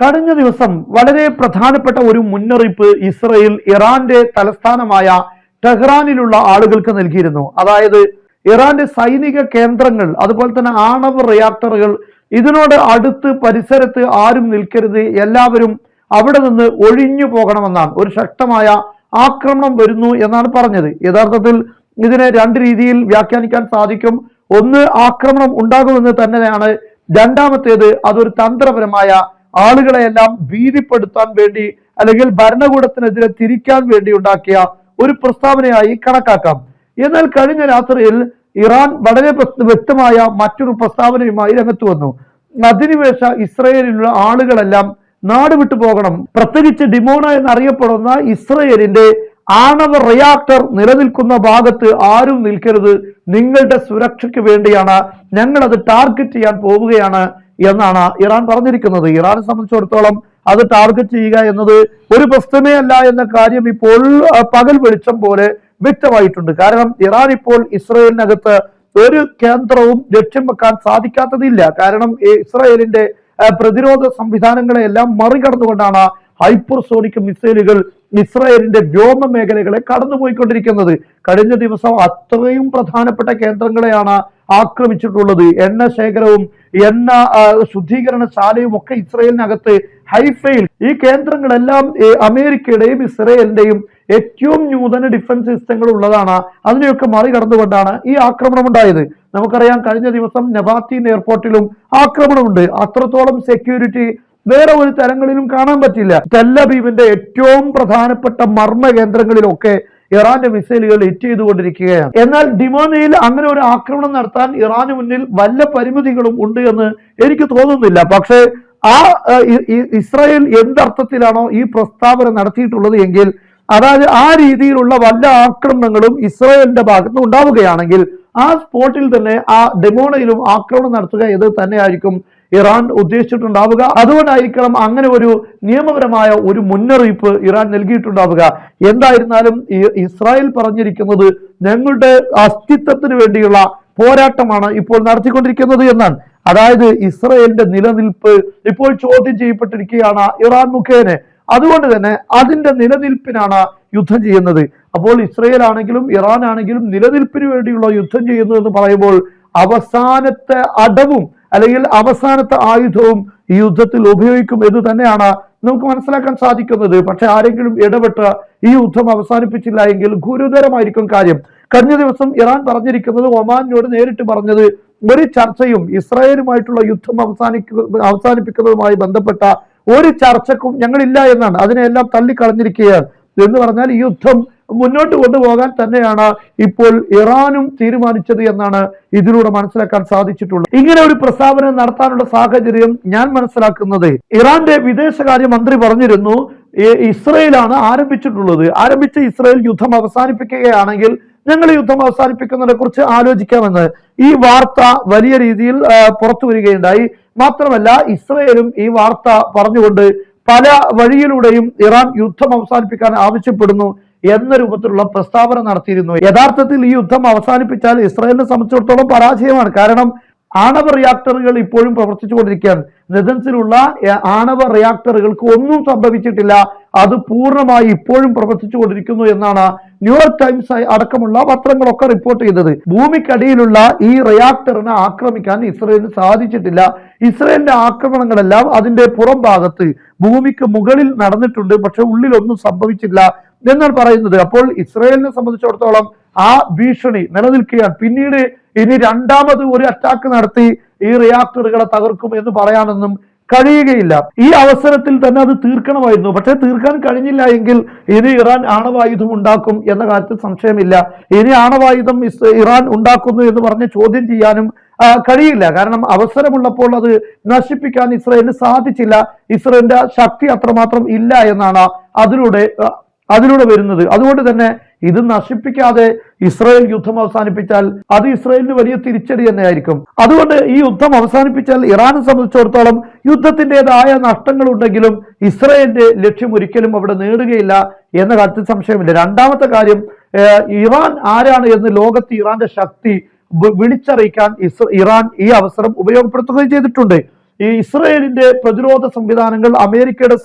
കഴിഞ്ഞ ദിവസം വളരെ പ്രധാനപ്പെട്ട ഒരു മുന്നറിയിപ്പ് ഇസ്രയേൽ ഇറാന്റെ തലസ്ഥാനമായ ടെഹ്റാനിലുള്ള ആളുകൾക്ക് നൽകിയിരുന്നു. അതായത് ഇറാന്റെ സൈനിക കേന്ദ്രങ്ങൾ അതുപോലെ തന്നെ ആണവ റിയാക്ടറുകൾ ഇതിനോട് അടുത്ത് പരിസരത്ത് ആരും നിൽക്കരുത് എല്ലാവരും അവിടെ നിന്ന് ഒഴിഞ്ഞു പോകണമെന്നാണ്. ഒരു ശക്തമായ ആക്രമണം വരുന്നു എന്നാണ് പറഞ്ഞത്. യഥാർത്ഥത്തിൽ ഇതിനെ രണ്ട് രീതിയിൽ വ്യാഖ്യാനിക്കാൻ സാധിക്കും. ഒന്ന് ആക്രമണം ഉണ്ടാകുമെന്ന് തന്നെയാണ് രണ്ടാമത്തേത് അതൊരു തന്ത്രപരമായ ആളുകളെയെല്ലാം ഭീതിപ്പെടുത്താൻ വേണ്ടി അല്ലെങ്കിൽ ഭരണകൂടത്തിനെതിരെ തിരിക്കാൻ വേണ്ടി ഉണ്ടാക്കിയ ഒരു പ്രസ്താവനയായി കണക്കാക്കാം. എന്നാൽ കഴിഞ്ഞ രാത്രിയിൽ ഇറാൻ വളരെ വ്യക്തമായ മറ്റൊരു പ്രസ്താവനയുമായി രംഗത്ത് വന്നു. അധിനിവേശ ഇസ്രയേലിലുള്ള ആളുകളെല്ലാം നാട് വിട്ടു പോകണം. പ്രത്യേകിച്ച് ഡിമോണ എന്നറിയപ്പെടുന്ന ഇസ്രയേലിന്റെ ആണവ റിയാക്ടർ നിലനിൽക്കുന്ന ഭാഗത്ത് ആരും നിൽക്കരുത്. നിങ്ങളുടെ സുരക്ഷയ്ക്ക് വേണ്ടിയാണ് ഞങ്ങൾ അത് ടാർഗറ്റ് ചെയ്യാൻ പോവുകയാണ് എന്നാണ് ഇറാൻ പറഞ്ഞിരിക്കുന്നത്. ഇറാനെ സംബന്ധിച്ചിടത്തോളം അത് ടാർഗറ്റ് ചെയ്യുക എന്നത് ഒരു പ്രശ്നമേ അല്ല എന്ന കാര്യം ഇപ്പോൾ പകൽ വെളിച്ചം പോലെ വ്യക്തമായിട്ടുണ്ട്. കാരണം ഇറാൻ ഇപ്പോൾ ഇസ്രയേലിനകത്ത് ഒരു കേന്ദ്രവും ലക്ഷ്യം വെക്കാൻ സാധിക്കാത്തതില്ല. കാരണം ഇസ്രയേലിന്റെ പ്രതിരോധ സംവിധാനങ്ങളെ എല്ലാം മറികടന്നുകൊണ്ടാണ് ഹൈപ്പർസോണിക് മിസൈലുകൾ ഇസ്രായേലിന്റെ വ്യോമ മേഖലകളെ കടന്നുപോയിക്കൊണ്ടിരിക്കുന്നത്. കഴിഞ്ഞ ദിവസം അത്രയും പ്രധാനപ്പെട്ട കേന്ദ്രങ്ങളെയാണ് ആക്രമിച്ചിട്ടുള്ളത്. എണ്ണ ശേഖരവും എണ്ണ ശുദ്ധീകരണശാലയും ഒക്കെ ഇസ്രയേലിനകത്ത് ഹൈഫയിൽ. ഈ കേന്ദ്രങ്ങളെല്ലാം അമേരിക്കയുടെയും ഇസ്രയേലിന്റെയും ഏറ്റവും നൂതന ഡിഫൻസ് സിസ്റ്റങ്ങൾ ഉള്ളതാണ് അതിനെയൊക്കെ മറികടന്നുകൊണ്ടാണ് ഈ ആക്രമണം ഉണ്ടായത് നമുക്കറിയാം കഴിഞ്ഞ ദിവസം നബാത്തീൻ എയർപോർട്ടിലും ആക്രമണമുണ്ട്. അത്രത്തോളം സെക്യൂരിറ്റി വേറെ ഒരു തരങ്ങളിലും കാണാൻ പറ്റില്ല. തെല്ലബീവിന്റെ ഏറ്റവും പ്രധാനപ്പെട്ട മർമ്മ കേന്ദ്രങ്ങളിലൊക്കെ ഇറാന്റെ മിസൈലുകൾ ഹിറ്റ് ചെയ്തുകൊണ്ടിരിക്കുകയാണ്. എന്നാൽ ഡിമോനയിൽ അങ്ങനെ ഒരു ആക്രമണം നടത്താൻ ഇറാന് മുന്നിൽ വല്ല പരിമിതികളും ഉണ്ട് എന്ന് എനിക്ക് തോന്നുന്നില്ല. പക്ഷേ ആ ഇസ്രായേൽ എന്തർത്ഥത്തിലാണോ ഈ പ്രസ്താവന നടത്തിയിട്ടുള്ളത് എങ്കിൽ അതായത് ആ രീതിയിലുള്ള വല്ല ആക്രമണങ്ങളും ഇസ്രായേലിന്റെ ഭാഗത്ത് ഉണ്ടാവുകയാണെങ്കിൽ ആ സ്പോട്ടിൽ തന്നെ ആ ഡെമോണയിലും ആക്രമണം നടത്തുക എന്ന് തന്നെയായിരിക്കും ഇറാൻ ഉദ്ദേശിച്ചിട്ടുണ്ടാവുക. അതുകൊണ്ടായിരിക്കണം അങ്ങനെ ഒരു നിയമപരമായ ഒരു മുന്നറിയിപ്പ് ഇറാൻ നൽകിയിട്ടുണ്ടാവുക. എന്തായിരുന്നാലും ഇസ്രായേൽ പറഞ്ഞിരിക്കുന്നത് ഞങ്ങളുടെ അസ്തിത്വത്തിന് വേണ്ടിയുള്ള പോരാട്ടമാണ് ഇപ്പോൾ നടത്തിക്കൊണ്ടിരിക്കുന്നത് എന്നാണ്. അതായത് ഇസ്രായേലിന്റെ നിലനിൽപ്പ് ഇപ്പോൾ ചോദ്യം ചെയ്യപ്പെട്ടിരിക്കുകയാണ് ഇറാൻ മുഖേന. അതുകൊണ്ട് തന്നെ അതിന്റെ നിലനിൽപ്പിനാണ് യുദ്ധം ചെയ്യുന്നത്. അപ്പോൾ ഇസ്രയേൽ ആണെങ്കിലും ഇറാൻ ആണെങ്കിലും നിലനിൽപ്പിന് വേണ്ടിയുള്ള യുദ്ധം ചെയ്യുന്നു എന്ന് പറയുമ്പോൾ അവസാനത്തെ അടവും അല്ലെങ്കിൽ അവസാനത്തെ ആയുധവും ഈ യുദ്ധത്തിൽ ഉപയോഗിക്കും എന്ന് തന്നെയാണ് നമുക്ക് മനസ്സിലാക്കാൻ സാധിക്കുന്നത്. പക്ഷെ ആരെങ്കിലും ഇടപെട്ട് ഈ യുദ്ധം അവസാനിപ്പിച്ചില്ല എങ്കിൽ ഗുരുതരമായിരിക്കും കാര്യം. കഴിഞ്ഞ ദിവസം ഇറാൻ പറഞ്ഞിരിക്കുന്നത് ഒമാനിനോട് നേരിട്ട് പറഞ്ഞത് ഒരു ചർച്ചയും ഇസ്രായേലുമായിട്ടുള്ള യുദ്ധം അവസാനിക്ക അവസാനിപ്പിക്കുന്നതുമായി ബന്ധപ്പെട്ട ഒരു ചർച്ചക്കും ഞങ്ങളില്ല എന്നാണ്. അതിനെല്ലാം തള്ളിക്കളഞ്ഞിരിക്കുകയാണ്. എന്ന് പറഞ്ഞാൽ യുദ്ധം മുന്നോട്ട് കൊണ്ടുപോകാൻ തന്നെയാണ് ഇപ്പോൾ ഇറാനും തീരുമാനിച്ചത് എന്നാണ് ഇതിലൂടെ മനസ്സിലാക്കാൻ സാധിച്ചിട്ടുള്ളത്. ഇങ്ങനെ ഒരു പ്രസ്താവന നടത്താനുള്ള സാഹചര്യം ഞാൻ മനസ്സിലാക്കുന്നത്. ഇറാന്റെ വിദേശകാര്യ മന്ത്രി പറഞ്ഞിരുന്നു ഇസ്രയേലാണ് ആരംഭിച്ചിട്ടുള്ളത്. ആരംഭിച്ച ഇസ്രയേൽ യുദ്ധം അവസാനിപ്പിക്കുകയാണെങ്കിൽ ഞങ്ങൾ യുദ്ധം അവസാനിപ്പിക്കുന്നതിനെ കുറിച്ച് ആലോചിക്കാമെന്ന്. ഈ വാർത്ത വലിയ രീതിയിൽ പുറത്തു വരികയുണ്ടായി. മാത്രമല്ല ഇസ്രയേലും ഈ വാർത്ത പറഞ്ഞുകൊണ്ട് പല വഴിയിലൂടെയും ഇറാൻ യുദ്ധം അവസാനിപ്പിക്കാൻ ആവശ്യപ്പെടുന്നു. എന്ന രൂപത്തിലുള്ള പ്രസ്താവന നടത്തിയിരുന്നു. യഥാർത്ഥത്തിൽ ഈ യുദ്ധം അവസാനിപ്പിച്ചാൽ ഇസ്രായേലിനെ സംബന്ധിച്ചിടത്തോളം പരാജയമാണ്. കാരണം ആണവ റിയാക്ടറുകൾ ഇപ്പോഴും പ്രവർത്തിച്ചുകൊണ്ടിരിക്കുകയാണ്. നെതൻസിലുള്ള ആണവ റിയാക്ടറുകൾക്ക് ഒന്നും സംഭവിച്ചിട്ടില്ല. അത് പൂർണമായി ഇപ്പോഴും പ്രവർത്തിച്ചുകൊണ്ടിരിക്കുന്നു എന്നാണ് ന്യൂയോർക്ക് ടൈംസ് അടക്കമുള്ള പത്രങ്ങളൊക്കെ റിപ്പോർട്ട് ചെയ്തത് ഭൂമിക്കടിയിലുള്ള ഈ റിയാക്ടറിനെ ആക്രമിക്കാൻ ഇസ്രയേലിന് സാധിച്ചിട്ടില്ല. ഇസ്രയേലിന്റെ ആക്രമണങ്ങളെല്ലാം അതിന്റെ പുറം ഭാഗത്ത് ഭൂമിക്ക് മുകളിൽ നടന്നിട്ടുണ്ട്. പക്ഷെ ഉള്ളിലൊന്നും സംഭവിച്ചില്ല. എന്നാണ് പറയുന്നത്. അപ്പോൾ ഇസ്രയേലിനെ സംബന്ധിച്ചിടത്തോളം ആ ഭീഷണി നിലനിൽക്കുകയാണ്. പിന്നീട് ഇനി രണ്ടാമത് ഒരു അറ്റാക്ക് നടത്തി ഈ റിയാക്ടറുകളെ തകർക്കും എന്ന് പറയാനൊന്നും കഴിയുകയില്ല. ഈ അവസരത്തിൽ തന്നെ അത് തീർക്കണമായിരുന്നു. പക്ഷെ തീർക്കാൻ കഴിഞ്ഞില്ല എങ്കിൽ ഇനി ഇറാൻ ആണവായുധം ഉണ്ടാക്കും എന്ന കാര്യത്തിൽ സംശയമില്ല. ഇനി ആണവായുധം ഇറാൻ ഉണ്ടാക്കുന്നു എന്ന് പറഞ്ഞ് ചോദ്യം ചെയ്യാനും കഴിയില്ല. കാരണം അവസരമുള്ളപ്പോൾ അത് നശിപ്പിക്കാൻ ഇസ്രയേലിന് സാധിച്ചില്ല. ഇസ്രയേലിന്റെ ശക്തി അത്രമാത്രം ഇല്ല എന്നാണ് അതിലൂടെ അതിലൂടെ വരുന്നത്. അതുകൊണ്ട് തന്നെ ഇത് നശിപ്പിക്കാതെ ഇസ്രായേൽ യുദ്ധം അവസാനിപ്പിച്ചാൽ അത് ഇസ്രായേലിന് വലിയ തിരിച്ചടി തന്നെയായിരിക്കും. അതുകൊണ്ട് ഈ യുദ്ധം അവസാനിപ്പിച്ചാൽ ഇറാനെ സംബന്ധിച്ചിടത്തോളം യുദ്ധത്തിന്റെതായ നഷ്ടങ്ങൾ ഉണ്ടെങ്കിലും ഇസ്രായേലിന്റെ ലക്ഷ്യം ഒരിക്കലും അവിടെ നേടുകയില്ല എന്ന കാര്യത്തിൽ സംശയമില്ല. രണ്ടാമത്തെ കാര്യം ഇറാൻ ആരാണ് എന്ന് ലോകത്ത് ഇറാന്റെ ശക്തി വിളിച്ചറിയിക്കാൻ ഇറാൻ ഈ അവസരം ഉപയോഗപ്പെടുത്തുകയും ചെയ്തിട്ടുണ്ട്. ഈ ഇസ്രയേലിന്റെ പ്രതിരോധ സംവിധാനങ്ങൾ അമേരിക്കയുടെ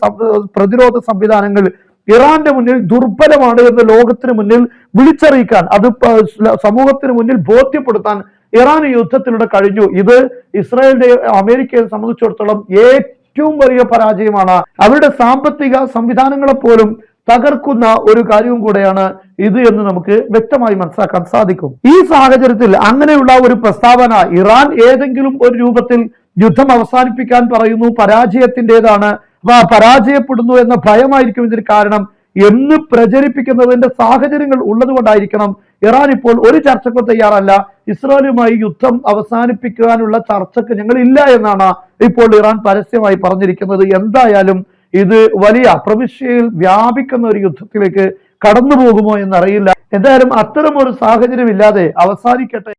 പ്രതിരോധ സംവിധാനങ്ങൾ ഇറാന്റെ മുന്നിൽ ദുർബലമാണ് എന്ന് ലോകത്തിന് മുന്നിൽ വിളിച്ചറിയിക്കാൻ അത് സമൂഹത്തിന് മുന്നിൽ ബോധ്യപ്പെടുത്താൻ ഇറാൻ യുദ്ധത്തിലൂടെ കഴിഞ്ഞു. ഇത് ഇസ്രായേലിന്റെ അമേരിക്കയെ സംബന്ധിച്ചിടത്തോളം ഏറ്റവും വലിയ പരാജയമാണ്. അവരുടെ സാമ്പത്തിക സംവിധാനങ്ങളെ പോലും തകർക്കുന്ന ഒരു കാര്യവും കൂടെയാണ് ഇത് എന്ന് നമുക്ക് വ്യക്തമായി മനസ്സിലാക്കാൻ സാധിക്കും. ഈ സാഹചര്യത്തിൽ അങ്ങനെയുള്ള ഒരു പ്രസ്താവന ഇറാൻ ഏതെങ്കിലും ഒരു രൂപത്തിൽ യുദ്ധം അവസാനിപ്പിക്കാൻ പറയുന്നു പരാജയത്തിന്റെതാണ് പരാജയപ്പെടുന്നു എന്ന ഭയമായിരിക്കും ഇതിന് കാരണം. എന്ന് പ്രചരിപ്പിക്കുന്നതിന്റെ സാഹചര്യങ്ങൾ ഉള്ളതുകൊണ്ടായിരിക്കണം. ഇറാൻ ഇപ്പോൾ ഒരു ചർച്ചക്കും തയ്യാറല്ല. ഇസ്രായേലുമായി യുദ്ധം അവസാനിപ്പിക്കാനുള്ള ചർച്ചക്ക് ഞങ്ങൾ ഇല്ല എന്നാണ് ഇപ്പോൾ ഇറാൻ പരസ്യമായി പറഞ്ഞിരിക്കുന്നത്. എന്തായാലും ഇത് വലിയ പ്രവിശ്യയിൽ വ്യാപിക്കുന്ന ഒരു യുദ്ധത്തിലേക്ക് കടന്നു പോകുമോ എന്നറിയില്ല. എന്തായാലും അത്തരം ഒരു സാഹചര്യം ഇല്ലാതെ അവസാനിക്കട്ടെ.